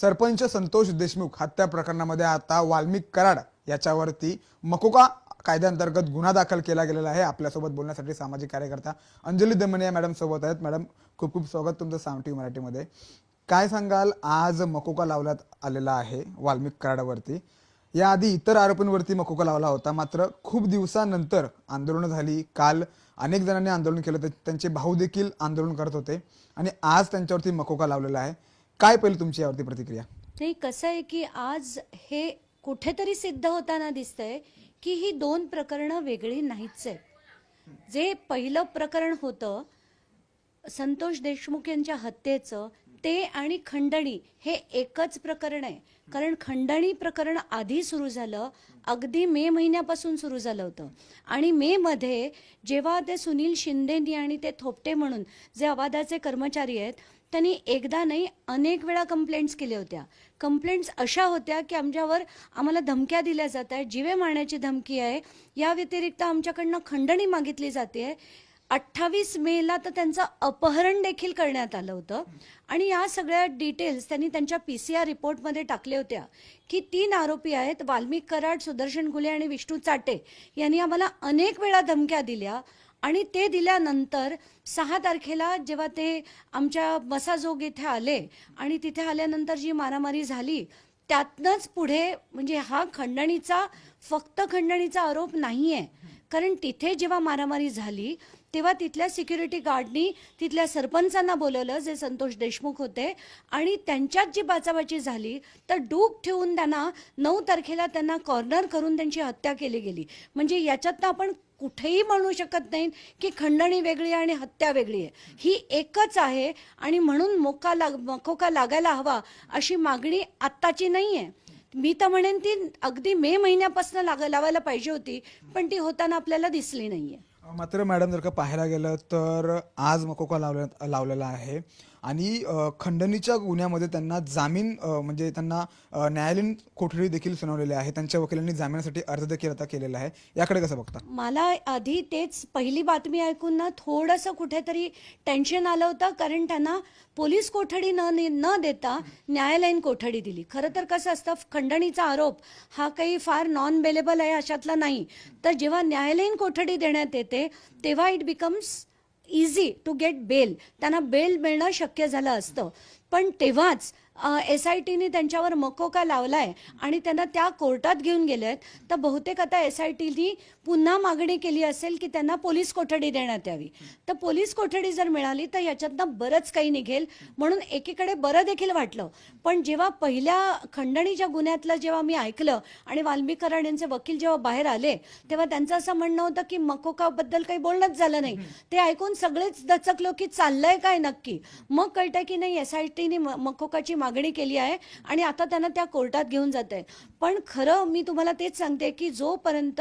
सरपंच संतोष देशमुख हत्या प्रकरणामध्ये आता वाल्मिक कराड याच्यावरती मकोका कायद्याअंतर्गत गुन्हा दाखल केला गेलेला आहे. आपल्यासोबत बोलण्यासाठी सामाजिक कार्यकर्ता अंजली दमने या मॅडम सोबत आहेत. मॅडम खूप खूप स्वागत तुमचं साम टी मराठीमध्ये. काय सांगाल? आज मकोका लावण्यात आलेला आहे वाल्मिक कराडावरती. याआधी इतर आरोपींवरती मकोका लावला होता. मात्र खूप दिवसानंतर आंदोलनं झाली. काल अनेक जणांनी आंदोलन केलं. तर त्यांचे भाऊ देखील आंदोलन करत होते आणि आज त्यांच्यावरती मकोका लावलेला आहे. काय पहिले तुमची यावरती प्रतिक्रिया? नाही कसं आहे की आज हे कुठेतरी सिद्ध होताना दिसतंय की ही दोन प्रकरणं वेगळी नाहीच आहेत. जे पहिलं प्रकरण होतं संतोष देशमुख यांच्या हत्येचं ते आणि खंडणी हे एकच प्रकरण आहे. कारण खंडणी प्रकरण आधी सुरू झालं अगदी मे महिन्यापासून सुरू झालं होतं. आणि मे मध्ये जेव्हा ते सुनील शिंदेनी आणि ते थोपटे म्हणून जे अवादाचे कर्मचारी आहेत त्यांनी एकदा नाही अनेक वेळा कंप्लेंट्स केल्या होत्या. कंप्लेंट्स अशा होत्या की आमच्यावर आम्हाला धमक्या दिल्या जात आहेत जीवे मारण्याची धमकी आहे. या व्यतिरिक्त आमच्याकडनं खंडणी मागितली जाते. अठ्ठावीस मेला तर त्यांचं अपहरण देखील करण्यात आलं होतं. आणि या सगळ्या डिटेल्स त्यांनी त्यांच्या पी सी आर रिपोर्टमध्ये टाकल्या होत्या की तीन आरोपी आहेत वाल्मिक कराड सुदर्शन गुले आणि विष्णू चाटे. यांनी आम्हाला अनेक वेळा धमक्या दिल्या. आणि ते दिल्यानंतर सहा तारखेला जेव्हा ते आमच्या मसाजोग इथे आले आणि तिथे आल्यानंतर जी मारामारी झाली त्यातनंच पुढे म्हणजे हा खंडणीचा फक्त खंडणीचा आरोप नाही आहे कारण तिथे जेव्हा मारामारी झाली तेव्हा तिथल्या सिक्युरिटी गार्डनी तिथल्या सरपंचांना बोलवलं जे संतोष देशमुख होते आणि त्यांच्यात जी बाचाबाची झाली तर डूक ठेवून त्यांना नऊ तारखेला त्यांना कॉर्नर करून त्यांची हत्या केली गेली. म्हणजे याच्यातनं आपण कुठेही म्हणू शकत नाही की खंडणी वेगळी आहे आणि हत्या वेगळी आहे. ही एकच आहे आणि म्हणून मोका लाग मकोका लागायला हवा अशी मागणी आत्ताची नाही आहे मी तर म्हणेन ती अगदी मे महिन्यापासून लाग लावायला पाहिजे होती पण ती होताना आपल्याला दिसली नाहीये. मात्र मॅडम जर का पाहायला गेलं तर आज मकोका लावल्या लावलेला आहे. आणि खंडणीच्या गुन्ह्यामध्ये त्यांना जामीन म्हणजे त्यांना न्यायालयीन कोठडी देखील सुनावलेली आहे. त्यांच्या वकिलांनी जामिनासाठी अर्ज देखील आता केलेला आहे. याकडे कसं बघता? मला आधी तेच पहिली बातमी ऐकून ना थोडंसं कुठेतरी टेन्शन आलं होतं. कारण त्यांना पोलीस कोठडी न न देता न्यायालयीन कोठडी दिली. खरं तर कसं असतं खंडणीचा आरोप हा काही फार नॉन बेलेबल आहे अशातला नाही. तर जेव्हा न्यायालयीन कोठडी देण्यात येते तेव्हा it becomes easy to get bail त्यांना बेल मिळणं शक्य झालं असतं. पण तेव्हाच एस आय टीने त्यांच्यावर मकोका लावलाय आणि त्यांना त्या कोर्टात घेऊन गेलेत तर बहुतेक आता एस आय टीनी पुन्हा मागणी केली असेल की त्यांना पोलीस कोठडी देण्यात यावी. तर पोलीस कोठडी जर मिळाली तर याच्यातनं बरंच काही निघेल. म्हणून एकीकडे बरं देखील वाटलं. पण जेव्हा पहिल्या खंडणीच्या गुन्ह्यातलं जेव्हा मी ऐकलं आणि वाल्मीकरण यांचे वकील जेव्हा बाहेर आले तेव्हा त्यांचं असं म्हणणं होतं की मकोकाबद्दल काही बोलणंच झालं नाही. ते ऐकून सगळेच दचकलो की चाललंय काय नक्की? मग कळतं की नाही एस आय टीने मकोकाची मागणी मागणी केली आहे आणि आता त्यांना त्या कोर्टात घेऊन जात आहे पण खरं मी तुम्हाला तेच सांगते की जोपर्यंत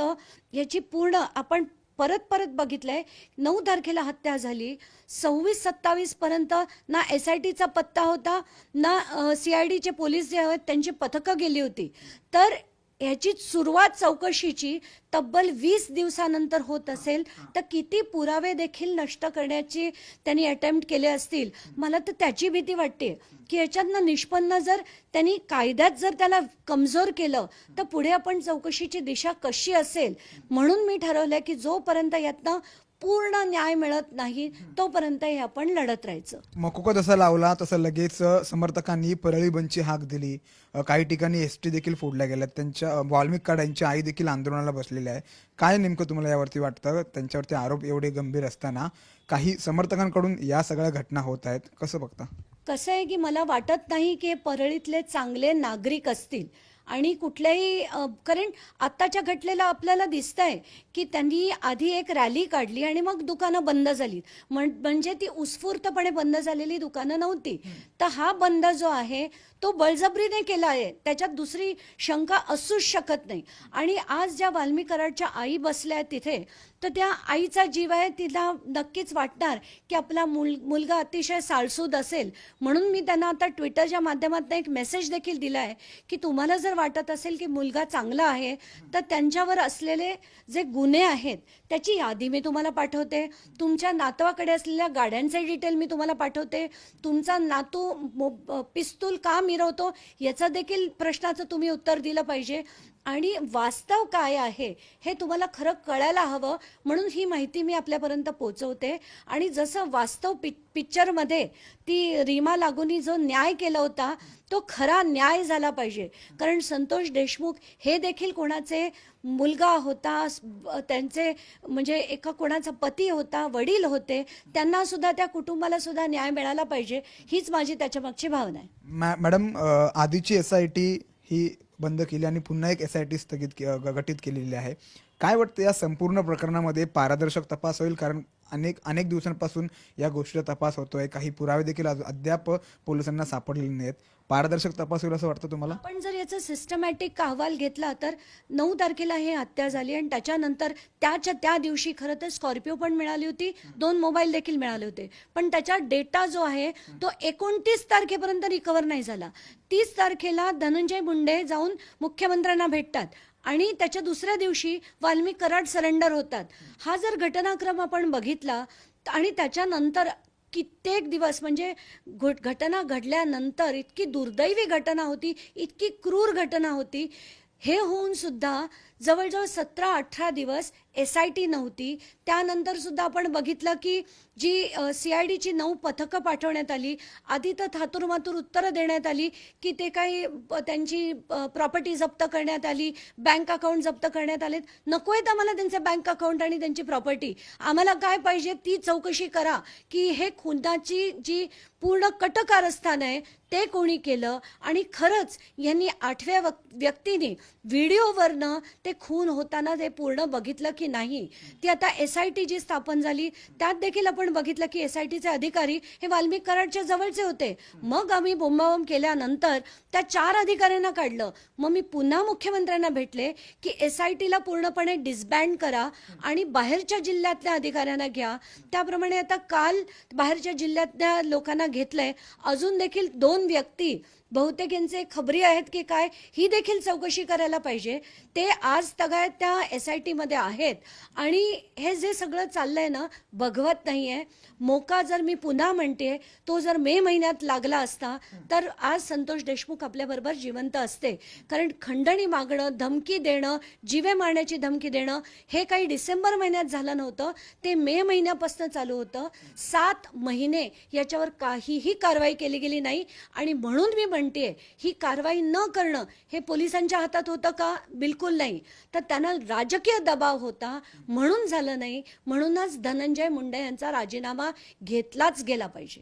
याची पूर्ण आपण परत परत बघितलंय नऊ तारखेला हत्या झाली सव्वीस सत्तावीस पर्यंत ना एस आय टीचा पत्ता होता ना सी आय डीचे पोलीस जे आहेत त्यांची पथकं गेली होती. तर ह्याची सुरुवात चौकशीची तब्बल वीस दिवसानंतर होत असेल तर किती पुरावे देखील नष्ट करण्याची त्यांनी अटेम्प्ट केले असतील? मला तर त्याची भीती वाटते की याच्यातनं निष्पन्न जर त्यांनी कायद्यात जर त्याला कमजोर केलं तर पुढे आपण चौकशीची दिशा कशी असेल? म्हणून मी ठरवलं की जोपर्यंत यातनं पूर्ण न्याय मिळत नाही तोपर्यंत हे आपण लढत राहायचं. मकोका जसा लावला तसं लगेच समर्थकांनी परळी बंदची हाक दिली. काही ठिकाणी एस टी देखील फोडल्या गेल्या त्यांच्या वाल्मिक कराड यांची आई देखील आंदोलनाला बसलेली आहे. काय नेमकं तुम्हाला यावरती वाटतं? त्यांच्यावरती आरोप एवढे गंभीर असताना काही समर्थकांकडून या सगळ्या घटना होत आहेत कसं बघता? कसं आहे की मला वाटत नाही की परळीतले चांगले नागरिक असतील. आणि कुठल्याही कारण आत्ताच्या घटनेला आपल्याला दिसतंय की त्यांनी आधी एक रॅली काढली आणि मग दुकानं बंद झाली म्हण- म्हणजे ती उत्स्फूर्तपणे बंद झालेली दुकानं नव्हती. तर हा बंद जो आहे तो बळजबरीने केला आहे. त्याच्यात दुसरी शंका असूच शकत नाही. आणि आज ज्या वाल्मी कराडच्या आई बसल्या आहेत तिथे तर त्या आईचा जीव आहे तिला नक्कीच वाटणार की आपला मुल मुलगा अतिशय साळसूद असेल. म्हणून मी त्यांना आता ट्विटरच्या माध्यमातून एक मेसेज देखील दिला आहे की तुम्हाला जर वाटत असेल की मुलगा चांगला आहे तर त्यांच्यावर असलेले जे गुन्हे आहेत त्याची यादी मी तुम्हाला पाठवते. तुमच्या नातवाकडे असलेल्या गाड्यांचे डिटेल मी तुम्हाला पाठवते. तुमचा नातू पिस्तूल का मिरवतो याचं देखील प्रश्नाचं तुम्ही उत्तर दिलं पाहिजे. आणि वास्तव काय आहे हे तुम्हाला खरं कळायला हवं म्हणून ही माहिती मी आपल्यापर्यंत पोचवते आणि जसं वास्तव पि पिक्चरमध्ये ती रीमा लागूनी जो न्याय केला होता तो खरा न्याय झाला पाहिजे. कारण संतोष देशमुख हे देखील कोणाचे मुलगा होता त्यांचे म्हणजे एका कोणाचा पती होता वडील होते त्यांना सुद्धा त्या कुटुंबाला सुद्धा न्याय मिळाला पाहिजे. हीच माझी त्याच्यामागची भावना आहे. मॅडम आधीची एस आय टी ही बंद केली आणि पुन्हा एक एस आय टी स्थगित के- ग- गठीत केलेली आहे. काय वाटतं या संपूर्ण प्रकरणामध्ये पारदर्शक तपास होईल? कारण अनेक अनेक दिवसांपासून या गोष्टीचा तपास होतोय. काही पुरावे देखील अद्याप पोलिसांना सापडलेले नाहीत. पारदर्शक तपास होईल असं वाटतं तुम्हाला? पण जर याचा सिस्टमॅटिक अहवाल घेतला तर नऊ तारखेला हे हत्या झाली आणि त्याच्यानंतर त्याच्या त्या दिवशी खरं तर स्कॉर्पिओ पण मिळाली होती. दोन मोबाईल देखील मिळाले होते. पण त्याचा डेटा जो आहे तो एकोणतीस तारखेपर्यंत रिकवर नाही झाला. तीस तारखेला धनंजय मुंडे जाऊन मुख्यमंत्र्यांना भेटतात. आणि त्याच्या दुसऱ्या दिवशी वाल्मिक कराड सरेंडर होतात. हा जर घटनाक्रम आपण बघितला आणि त्याच्यानंतर कित्येक दिवस म्हणजे घट- घटना घडल्यानंतर इतकी दुर्दैवी घटना होती इतकी क्रूर घटना होती हे होऊन सुद्धा जवळजवळ सतरा अठरा दिवस एस आय टी नव्हती. त्यानंतर सुद्धा आपण बघितलं की जी सी आय डीची नऊ पथकं पाठवण्यात आली आधी तर थातुरमातुर उत्तरं देण्यात आली की ते काही त्यांची प्रॉपर्टी जप्त करण्यात आली बँक अकाउंट जप्त करण्यात आलेत. नको आहेत आम्हाला त्यांचे बँक अकाउंट आणि त्यांची प्रॉपर्टी आम्हाला काय पाहिजे ती चौकशी करा की हे खुनाची जी पूर्ण कटकारस्थान आहे ते कोणी केलं? आणि खरंच यांनी आठव्या व्यक्तीने व्हिडिओवरनं ते ते खून होताना ते पूर्ण बघितलं की नाही ती आता एस आय टी जी स्थापन झाली. त्यात देखील आपण बघितलं की एस आय टीचे अधिकारी हे वाल्मिक कराडच्या जवळचे होते. मग आम्ही बोंबाबोंब केल्यानंतर त्या चार अधिकाऱ्यांना काढलं. मग मी पुन्हा मुख्यमंत्र्यांना भेटले की एस आय टीला पूर्णपणे डिसबँड करा आणि बाहेरच्या जिल्ह्यातल्या अधिकाऱ्यांना घ्या. त्याप्रमाणे आता काल बाहेरच्या जिल्ह्यातल्या लोकांना घेतलंय. अजून देखील दोन व्यक्ती बहुतेक यांचे खबरी आहेत की काय ही देखील चौकशी करायला पाहिजे. ते आज तगायत त्या एस आय टीमध्ये आहेत. आणि हे जे सगळं चाललंय ना बघवत नाहीये. मोका जर मी पुन्हा म्हणते तो जर मे महिन्यात लागला असता तर आज संतोष देशमुख आपल्याबरोबर जिवंत असते. कारण खंडणी मागणं धमकी देणं जीवे मारण्याची धमकी देणं हे काही डिसेंबर महिन्यात झालं नव्हतं. ते मे महिन्यापासून चालू होतं. सात महिने याच्यावर काहीही कारवाई केली गेली नाही. आणि म्हणून मी म्हणते ही कारवाई न करणं हे पोलिसांच्या हातात होतं का? बिलकुल नाही. तर त्यांना राजकीय दबाव होता म्हणून झालं नाही. म्हणूनच धनंजय मुंडे यांचा राजीनामा घेतलाच गेला पाहिजे.